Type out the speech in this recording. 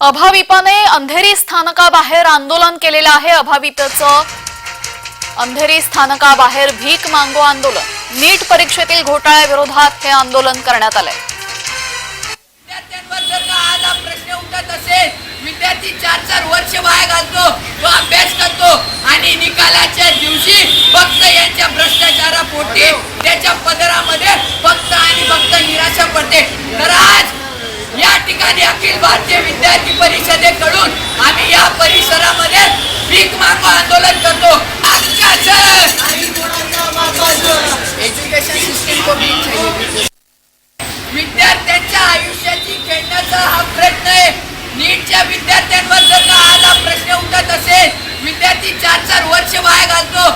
अभाविपाने अंधेरी स्थानकाबाहेर आंदोलन केलेलं आहे. अभाविपचं अंधेरी स्थानकाबाहेर भीक मांगो आंदोलन. नीट परीक्षेतील घोटाळ्याविरोधात हे आंदोलन करण्यात आलंय. विद्यार्थ्यांवर प्रश्न उठत असेल विद्यार्थी चार चार वर्ष वाया घालतो तो अभ्यास करतो आणि निकालाच्या दिवशी फक्त यांच्या भ्रष्टाचारापोटी त्याच्या पदरामध्ये फक्त आणि भारतीय विद्यार्थी परिषदेकडून आम्ही या परिसरामध्ये पीक मागो आंदोलन करतो. एज्युकेशन सिस्टीम विद्यार्थ्यांच्या आयुष्याची खेळण्याचा हा प्रयत्न आहे. नीटच्या विद्यार्थ्यांवर जर का आज हा प्रश्न उठत असेल विद्यार्थी चार चार वर्ष वाया घालतो.